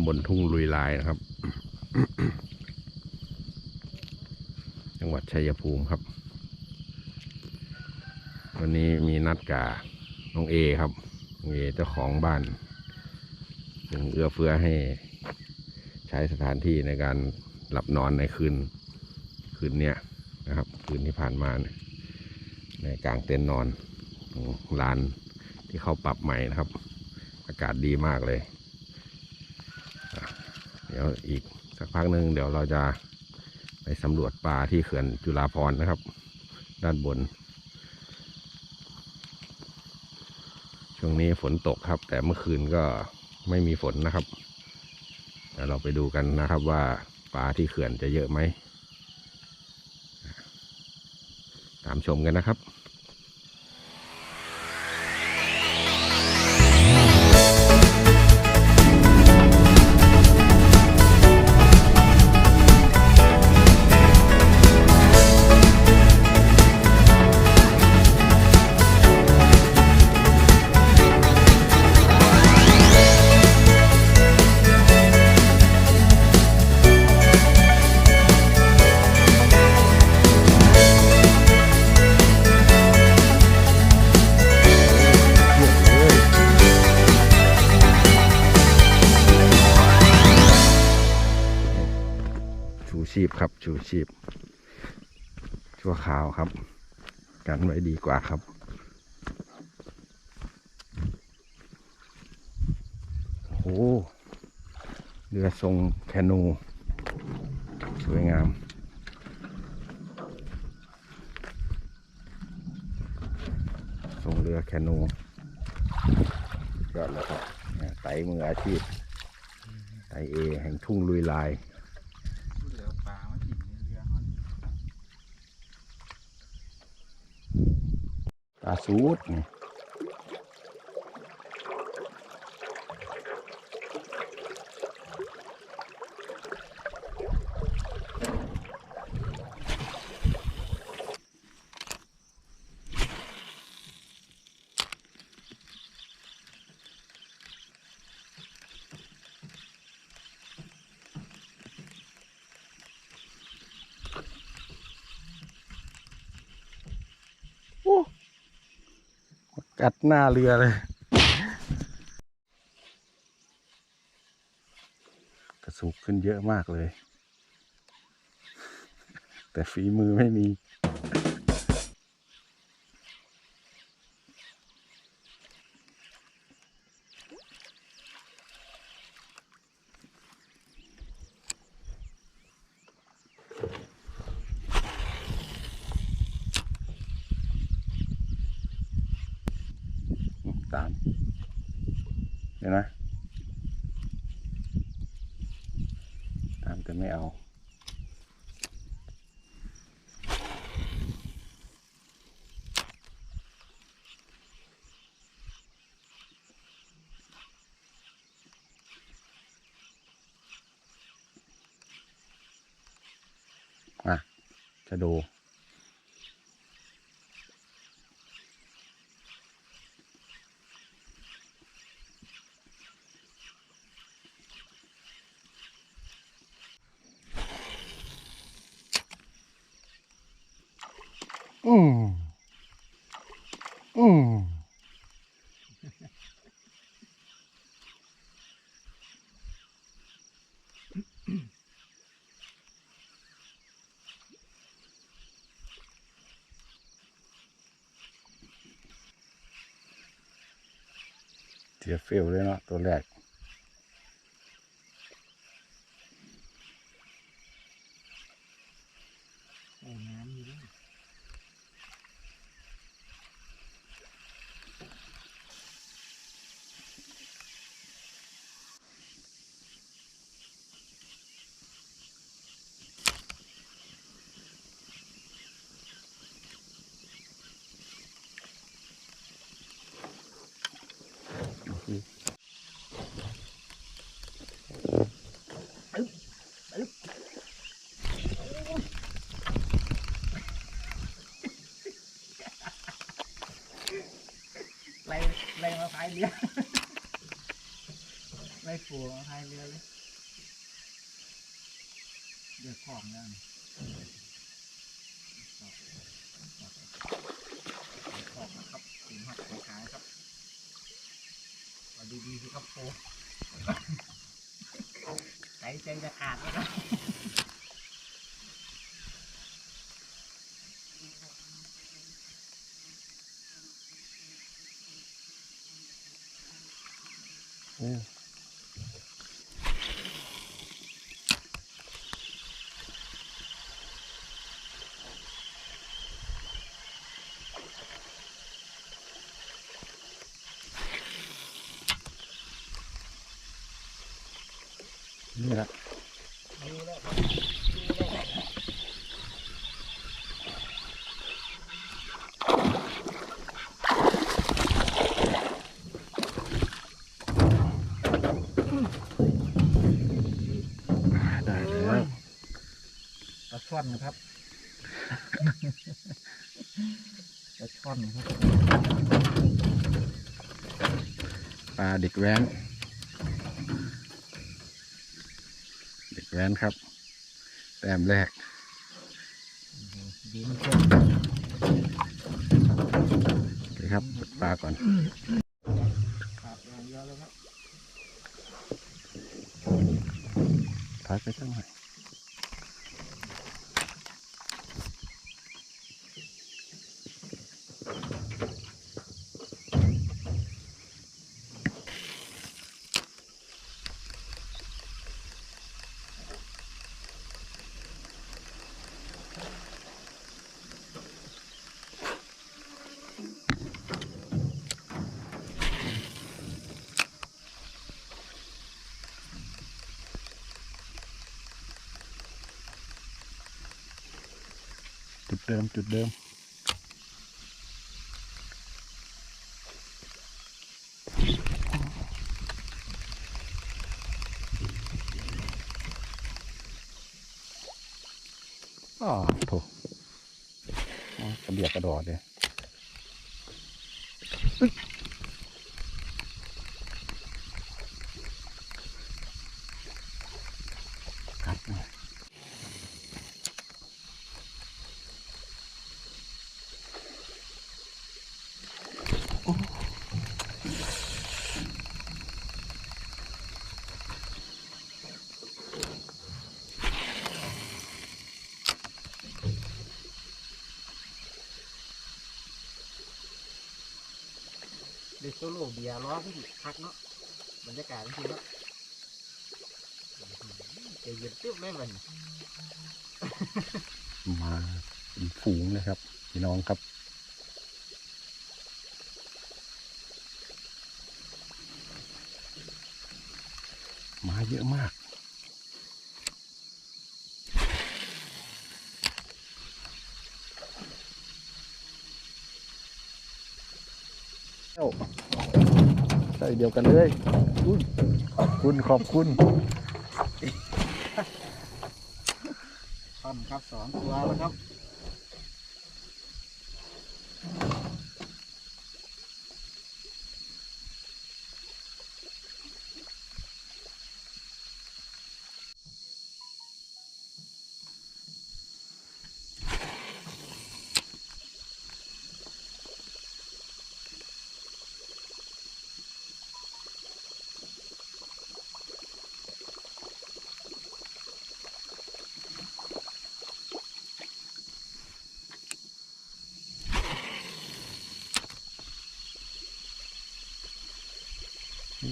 ำบลทุ่งลุยลายนะครับ จังหวัดชัยภูมิครับ วันนี้มีนัดกับน้องเอครับน้องเอเจ้าของบ้านซึ่งเอื้อเฟื้อให้ใช้สถานที่ในการหลับนอนในคืนคืนเนี้ยนะครับ คืนที่ผ่านมาในกลางเต็นท์นอนลานที่เขาปรับใหม่นะครับ อากาศดีมากเลย ดี๋ยวอีกสักพักหนึ่งเดี๋ยวเราจะไปสำรวจป่าที่เขื่อนจุฬาภรนะครับ ด้านบน ช่วงนี้ฝนตกครับ แต่เมื่อคืนก็ไม่มีฝนนะครับเดี๋ยวเราไปดูกันนะครับว่าปลาที่เขื่อนจะเยอะไหมตามชมกันนะครับ คราวครับ กันไว้ดีกว่าครับ โอ้โหเรือทรงแคนู สวยงามทรงเรือแคนูยอดแล้วครับไต่มืออาชีพไต่เอแห่งทุ่งลุยลาย เหลือปลามาถิ่นในเรือเขา ตาสูดนี่ กัดหน้าเรือเลยกระสุกขึ้นเยอะมากเลย แต่ฝีมือไม่มี ตาม เห็นไหมตามแต่ไม่เอา อะ จะดู อืมอืม สียเฟลเลยเนาะตัวแรก ไล่มาพายเรือไล่ปูมาพายเรือเลยเดือดของแล้วนี่ของนะครับถึงหักขายครับมาดูดีสิครับโปใจใจจะขาดแล้วครับ นี่แหละ ดูแล้วครับดูแล้วครับ ได้แล้ว ปลา ช่อนครับปลาช่อนครับปลาเด็กแว้น เด็กแว้นครับ แต้มแรกดินเชื่อเลยครับเปิดปลาก่อนขาดอย่างเดียวเลยครับพักไปสักหน่อย จุดเดิม จุดเดิม อ๋อโถกระเบียกกระดอดเลยอึ๊ยกัดหน่อยโอ้ เด็กโซโล่เบียร์ล้อพี่พักเนาะบรรยากาศจริงเนาะใจเย็นตึ๊บเลยมันมาเป็นฝูงเลยครับพี่น้องครับมาเยอะมากเอ้า เดียวกันเลยอุ้ยขอบคุณขอบคุณท่อนครับสองตัวแล้วครับ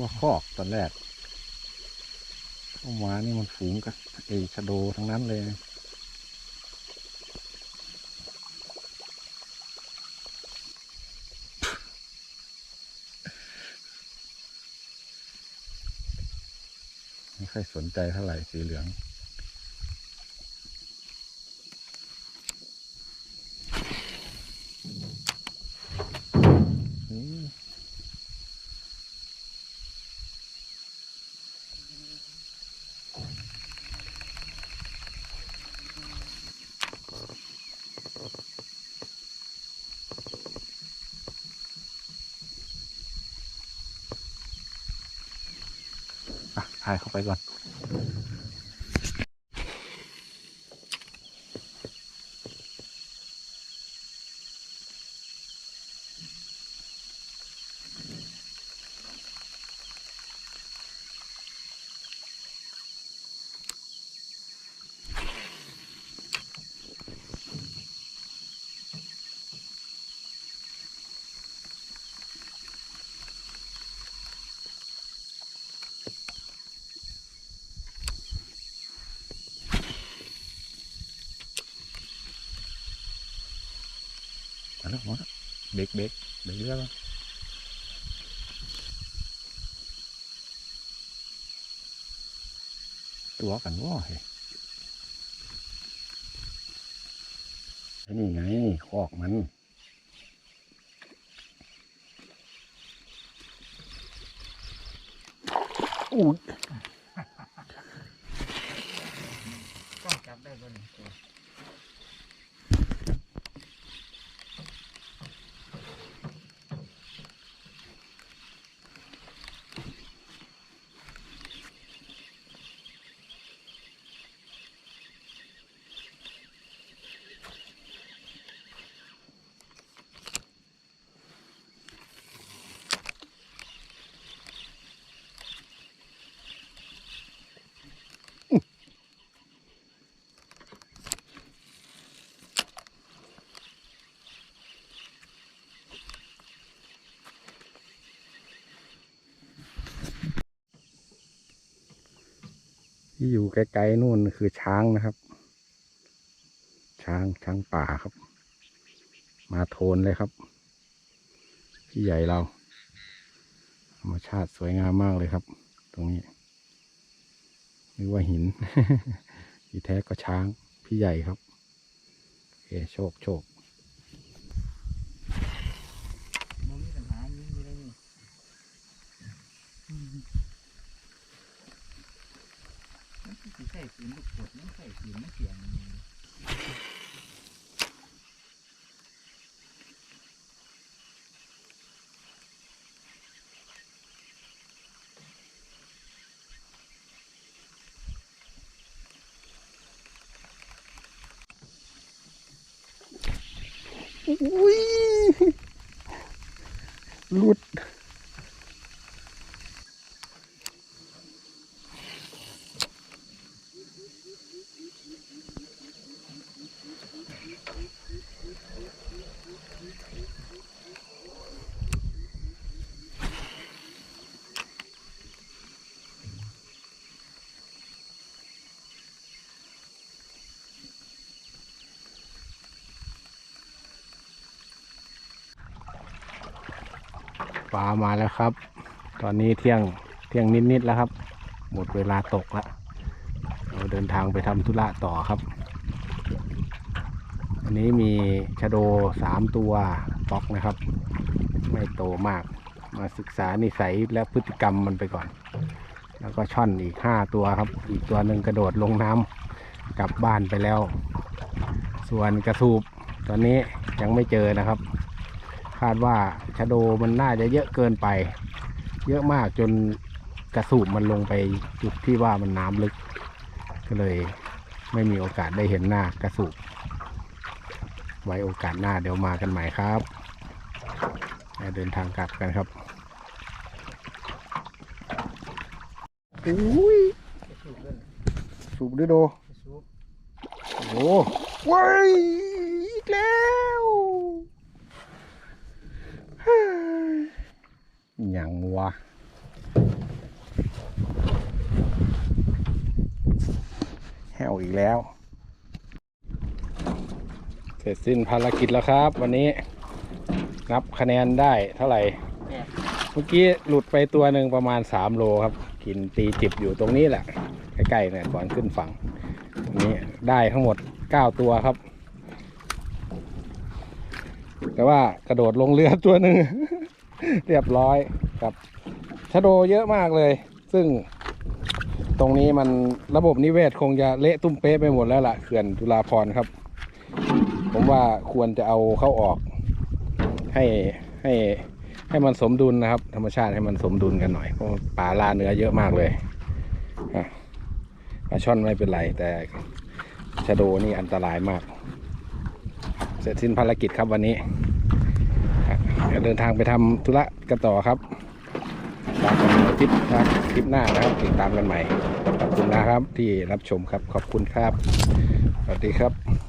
ว่าคอกตอนแรกเข้ามานี่มันฝูงกับเอชะโดทั้งนั้นเลยไม่ค่อยสนใจเท่าไหร่สีเหลือง อืม ถ่ายเข้าไปก่อน มาแล้วมาแล้วเบรกเบรกเบรกเรือแล้วตัวกันว่าเฮ้นี่ไงคอกมันอู้ก็จับได้บนตัว ที่อยู่ไกลๆนู่นคือช้างนะครับ ช้างช้างป่าครับ มาโทนเลยครับ พี่ใหญ่เราธรรมชาติสวยงามมากเลยครับ ตรงนี้นึกว่าหินที่แท้ก็ช้างพี่ใหญ่ครับโอเคโชคโชค มันมีปัญหามีมีอะไรนี่ มันสิใส่ปืนลูกกดมันใส่ปืนมันเสียงอุ้ยหลุด ปลามาแล้วครับ ตอนนี้เที่ยงเที่ยงนิดๆแล้วครับ หมดเวลาตกแล้วเราเดินทางไปทำธุระต่อครับ อันนี้มีชะโดสามตัวป๊อกนะครับ ไม่โตมาก มาศึกษานิสัยและพฤติกรรมมันไปก่อน แล้วก็ช่อนอีกห้าตัวครับ อีกตัวหนึ่งกระโดดลงน้ำกลับบ้านไปแล้ว ส่วนกระสูบตอนนี้ยังไม่เจอนะครับ คาดว่าชะโดมันน่าจะเยอะเกินไป เยอะมากจนกระสูบมันลงไปจุดที่ว่ามันน้ำลึก ก็เลยไม่มีโอกาสได้เห็นหน้ากระสูบไว้โอกาสหน้าเดี๋ยวมากันใหม่ครับเดินทางกลับกันครับอุ้ยสูบด้วยโดไปสูบโอ้ว้ายอีกแล้วเฮ้ย หยังวแหวอีกแล้ว เสร็จสิ้นภารกิจแล้วครับ วันนี้นับคะแนนได้เท่าไหร่ เมื่อกี้หลุดไปตัวหนึ่งประมาณ 3 โลครับ กินตีจิบอยู่ตรงนี้แหละ ใกล้ๆเนี่ยก่อนขึ้นฝั่งอันนี้ได้ทั้งหมด 9 ตัวครับ แต่ว่ากระโดดลงเรือตัวหนึ่ง เรียบร้อยครับชะโดเยอะมากเลย ซึ่งตรงนี้มันระบบนิเวศคงจะเละตุ้มเป๊ะไปหมดแล้วล่ะเขื่อนจุฬาภรครับ ผมว่าควรจะเอาเข้าออกให้ให้ให้มันสมดุลนะครับ ธรรมชาติให้มันสมดุลกันหน่อยเพราะปลาลาเนื้อเยอะมากเลยปลาช่อนไม่เป็นไร แต่ชะโดนี่อันตรายมาก เสร็จสิ้นภารกิจครับวันนี้ เดินทางไปทำธุระกันต่อครับตามกันคลิปนะครับคลิปหน้านะครับติดตามกันใหม่ ขอบคุณนะครับที่รับชมครับขอบคุณครับ สวัสดีครับ